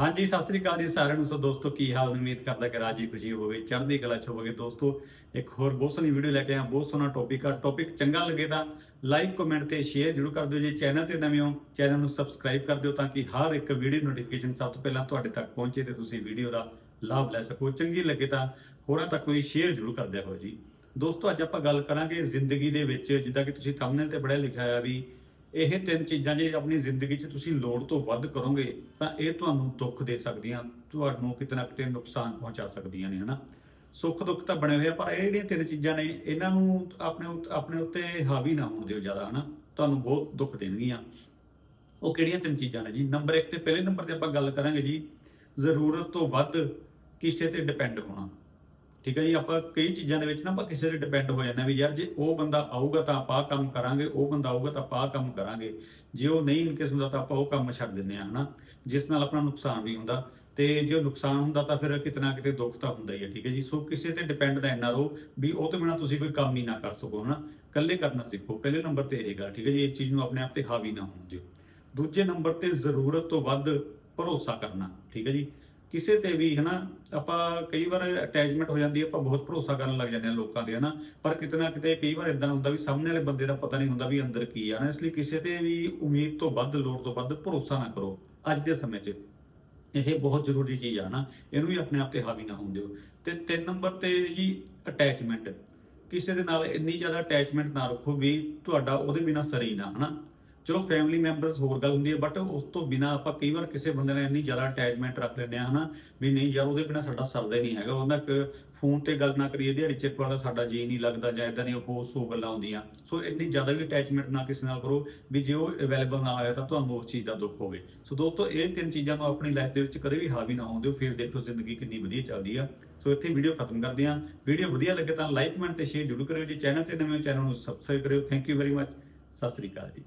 ਹਾਂਜੀ, ਸਤਿ ਸ੍ਰੀ ਅਕਾਲ ਜੀ ਸਾਰਿਆਂ ਨੂੰ। ਸੋ ਦੋਸਤੋ, ਕੀ ਹਾਲ? ਉਮੀਦ ਕਰਦਾ ਕਿ ਰਾਜੀ ਖੁਸ਼ੀ ਹੋਵੇ, ਚੜ੍ਹਦੀ ਕਲਾ ਚ ਹੋਵੋਗੇ। ਦੋਸਤੋ, ਇੱਕ ਹੋਰ ਬਹੁਤ ਸੋਹਣੀ ਵੀਡੀਓ ਲੈ ਕੇ ਆਇਆ। ਬਹੁਤ ਸੋਹਣਾ ਟੌਪਿਕ ਆ। ਟੌਪਿਕ ਚੰਗਾ ਲੱਗੇ ਤਾਂ ਲਾਈਕ ਕਮੈਂਟ ਤੇ ਸ਼ੇਅਰ ਜਰੂਰ ਕਰ ਦਿਓ। ਜੇ ਚੈਨਲ ਤੇ ਨਵੇਂ ਹੋ ਚੈਨਲ ਨੂੰ ਸਬਸਕ੍ਰਾਈਬ ਕਰ ਦਿਓ ਤਾਂ ਕਿ ਹਰ ਇੱਕ ਵੀਡੀਓ ਨੋਟੀਫਿਕੇਸ਼ਨ ਸਭ ਤੋਂ ਪਹਿਲਾਂ ਤੁਹਾਡੇ ਤੱਕ ਪਹੁੰਚੇ ਤੇ ਤੁਸੀਂ ਵੀਡੀਓ ਦਾ ਲਾਭ ਲੈ ਸਕੋ। ਚੰਗੀ ਲੱਗੇ ਤਾਂ ਹੋਰਾਂ ਤੱਕ ਕੋਈ ਸ਼ੇਅਰ ਜਰੂਰ ਕਰ ਦਿਆ ਕਰੋ ਜੀ। ਦੋਸਤੋ, ਅੱਜ ਆਪਾਂ ਗੱਲ ਕਰਾਂਗੇ ਜ਼ਿੰਦਗੀ ਦੇ ਵਿੱਚ, ਜਿੱਦਾਂ ਕਿ ਤੁਸੀਂ ਥੰਬਨੇਲ ਤੇ ਪੜ੍ਹਿਆ ਲਿਖਿਆ ਆ ਵੀ ਇਹ ਤਿੰਨ ਚੀਜ਼ਾਂ ਜੇ ਆਪਣੀ ਜ਼ਿੰਦਗੀ 'ਚ ਤੁਸੀਂ ਲੋੜ ਤੋਂ ਵੱਧ ਕਰੋਗੇ, ਤਾਂ ਇਹ ਤੁਹਾਨੂੰ ਦੁੱਖ ਦੇ ਸਕਦੀਆਂ, ਤੁਹਾਨੂੰ ਕਿਤੇ ਨਾ ਕਿਤੇ ਨੁਕਸਾਨ ਪਹੁੰਚਾ ਸਕਦੀਆਂ ਨੇ, ਹਨਾ? ਸੁੱਖ ਦੁੱਖ ਤਾਂ ਬਣੇ ਹੋਏ ਆ, ਪਰ ਇਹ ਜਿਹੜੀਆਂ ਤਿੰਨ ਚੀਜ਼ਾਂ ਨੇ, ਇਹਨਾਂ ਨੂੰ ਆਪਣੇ ਉੱਤ- ਆਪਣੇ ਉੱਤੇ ਹਾਵੀ ਨਾ ਹੋਣ ਦਿਓ ਜ਼ਿਆਦਾ, ਹਨਾ? ਤੁਹਾਨੂੰ ਬਹੁਤ ਦੁੱਖ ਦੇਣਗੀਆਂ। ਉਹ ਕਿਹੜੀਆਂ ਤਿੰਨ ਚੀਜ਼ਾਂ ਨੇ ਜੀ? ਨੰਬਰ 1 ਤੇ ਪਹਿਲੇ ਨੰਬਰ ਤੇ ਆਪਾਂ ਗੱਲ ਕਰਾਂਗੇ ਜੀ, ਜ਼ਰੂਰਤ ਤੋਂ ਵੱਧ ਕਿਸੇ ਤੇ ਡਿਪੈਂਡ ਹੋਣਾ। ਠੀਕ ਹੈ ਜੀ? ਆਪਾਂ ਕਈ ਚੀਜ਼ਾਂ ਦੇ ਵਿੱਚ ਨਾ ਆਪਾਂ ਕਿਸੇ ਤੇ ਡਿਪੈਂਡ ਹੋ ਜਾਂਦੇ ਹਾਂ ਵੀ ਯਾਰ ਜੇ ਉਹ ਬੰਦਾ ਆਊਗਾ ਤਾਂ ਆਪਾਂ ਆਹ ਕੰਮ ਕਰਾਂਗੇ, ਉਹ ਬੰਦਾ ਆਊਗਾ ਤਾਂ ਆਪਾਂ ਆਹ ਕੰਮ ਕਰਾਂਗੇ। ਜੇ ਉਹ ਨਹੀਂ ਇਨਕੇਸ ਹੁੰਦਾ ਤਾਂ ਆਪਾਂ ਉਹ ਕੰਮ ਛੱਡ ਦਿੰਦੇ ਆ ਹਨਾ? ਜਿਸ ਨਾਲ ਆਪਣਾ ਨੁਕਸਾਨ ਵੀ ਹੁੰਦਾ। ਤੇ ਜੇ ਨੁਕਸਾਨ ਹੁੰਦਾ ਤਾਂ ਫਿਰ ਕਿਤੇ ਨਾ ਕਿਤੇ ਦੁੱਖ ਤਾਂ ਹੁੰਦਾ ਹੀ ਹੈ, ਠੀਕ ਹੈ ਜੀ? ਸੋ ਕਿਸੇ ਤੇ ਡਿਪੈਂਡ ਦਾ ਇੰਨਾ ਰਹੋ ਵੀ ਉਹ ਤੋਂ ਬਿਨਾ ਤੁਸੀਂ ਕੋਈ ਕੰਮ ਹੀ ਨਾ ਕਰ ਸਕੋ, ਹਨਾ? ਇਕੱਲੇ ਕਰਨਾ ਸਿੱਖੋ। ਪਹਿਲੇ ਨੰਬਰ ਤੇ ਇਹ ਗੱਲ, ਠੀਕ ਹੈ ਜੀ? ਇਸ ਚੀਜ਼ ਨੂੰ ਆਪਣੇ ਆਪ ਤੇ ਹਾਵੀ ਨਾ ਹੋਣ ਦਿਓ। ਦੂਜੇ ਨੰਬਰ ਤੇ ਜ਼ਰੂਰਤ ਤੋਂ ਵੱਧ ਭਰੋਸਾ ਕਰਨਾ, ਠੀਕ ਹੈ ਜੀ? ਕਿਸੇ ਤੇ ਵੀ, ਹਨਾ, ਆਪਾਂ ਕਈ ਵਾਰ ਅਟੈਚਮੈਂਟ ਹੋ ਜਾਂਦੀ ਹੈ, ਆਪਾਂ ਬਹੁਤ ਭਰੋਸਾ ਕਰਨ ਲੱਗ ਜਾਂਦੇ ਹਾਂ ਲੋਕਾਂ ਤੇ, ਹਨਾ। ਪਰ ਕਿਤੇ ਨਾ ਕਿਤੇ ਕਈ ਵਾਰ ਇਦਾਂ ਹੁੰਦਾ ਵੀ ਸਾਹਮਣੇ ਵਾਲੇ ਬੰਦੇ ਦਾ ਪਤਾ ਨਹੀਂ ਹੁੰਦਾ ਵੀ ਅੰਦਰ ਕੀ ਆ ਨਾ ਇਸ ਲਈ ਕਿਸੇ ਤੇ ਵੀ ਉਮੀਦ ਤੋਂ ਵੱਧ, ਲੋੜ ਤੋਂ ਵੱਧ ਭਰੋਸਾ ਨਾ ਕਰੋ, ਅੱਜ ਦੇ ਸਮੇਂ 'ਚ। ਇਹ ਬਹੁਤ ਜ਼ਰੂਰੀ ਚੀਜ਼ ਆ ਨਾ ਇਹਨੂੰ ਵੀ ਆਪਣੇ ਆਪ ਤੇ ਹਾਵੀ ਨਾ ਹੋਣ ਦਿਓ। ਤੇ ਤਿੰਨ ਨੰਬਰ ਤੇ ਜੀ ਅਟੈਚਮੈਂਟ ਕਿਸੇ ਦੇ ਨਾਲ ਇੰਨੀ ਜ਼ਿਆਦਾ ਅਟੈਚਮੈਂਟ ਨਾ ਰੱਖੋ ਵੀ ਤੁਹਾਡਾ ਉਹਦੇ ਬਿਨਾ ਸਰੀ ਨਾ, ਹਨਾ। ਚਲੋ ਫੈਮਿਲੀ ਮੈਂਬਰਸ ਹੋਰ ਗੱਲ ਹੁੰਦੀ ਹੈ ਬਟ ਉਸ ਤੋਂ ਬਿਨਾ ਆਪਾਂ ਕਈ ਵਾਰ ਕਿਸੇ ਬੰਦੇ ਨਾਲ ਇੰਨੀ ਜ਼ਿਆਦਾ ਅਟੈਚਮੈਂਟ ਰੱਖ ਲੈਂਦੇ ਆ ਹਨਾ, ਵੀ ਨਹੀਂ ਯਾਰ ਉਹਦੇ ਬਿਨਾ ਸਾਡਾ ਸਰਦਾ ਹੀ ਨਹੀਂ ਹੈਗਾ। ਉਹਨਾਂ ਇੱਕ ਫੋਨ ਤੇ ਗੱਲ ਨਾ ਕਰੀਏ, ਦਿਹਾੜੀ ਚ ਇੱਕ ਵਾਰ ਸਾਡਾ ਜੀ ਨਹੀਂ ਲੱਗਦਾ ਜਾਂ ਇਦਾਂ ਦੀਆਂ ਹੋਰ ਸੋ ਗੱਲਾਂ ਹੁੰਦੀਆਂ। ਸੋ ਇੰਨੀ ਜ਼ਿਆਦਾ ਵੀ ਅਟੈਚਮੈਂਟ ਨਾ ਕਿਸੇ ਨਾਲ ਕਰੋ ਵੀ ਜੇ ਉਹ ਅਵੇਲੇਬਲ ਨਾ ਹੋਇਆ ਤਾਂ ਤੁਹਾਨੂੰ ਉਸ ਚੀਜ਼ ਦਾ ਦੁੱਖ ਹੋਵੇ। ਸੋ ਦੋਸਤੋ, ਇਹ ਤਿੰਨ ਚੀਜ਼ਾਂ ਨੂੰ ਆਪਣੀ ਲਾਈਫ ਦੇ ਵਿੱਚ ਕਦੇ ਵੀ ਹਾਵੀ ਨਾ ਹੋਣ ਦਿਓ ਫਿਰ ਦੇਖੋ ਜ਼ਿੰਦਗੀ ਕਿੰਨੀ ਵਧੀਆ ਚੱਲਦੀ ਆ। ਸੋ ਇੱਥੇ ਵੀਡੀਓ ਖਤਮ ਕਰਦੇ ਹਾਂ। ਵੀਡੀਓ ਵਧੀਆ ਲੱਗੇ ਤਾਂ ਲਾਈਕ ਕਮੈਂਟ ਤੇ ਸ਼ੇਅਰ ਜ਼ਰੂਰ ਕਰਿਓ ਜੇ। ਚੈਨਲ ਤੇ ਨਵੇਂ ਚੈਨਲ ਨੂੰ ਸਬਸਕ੍ਰਾਈਬ ਕਰਿਓ। Thank you very much Sat Sri ਅਕਾਲ ਜੀ।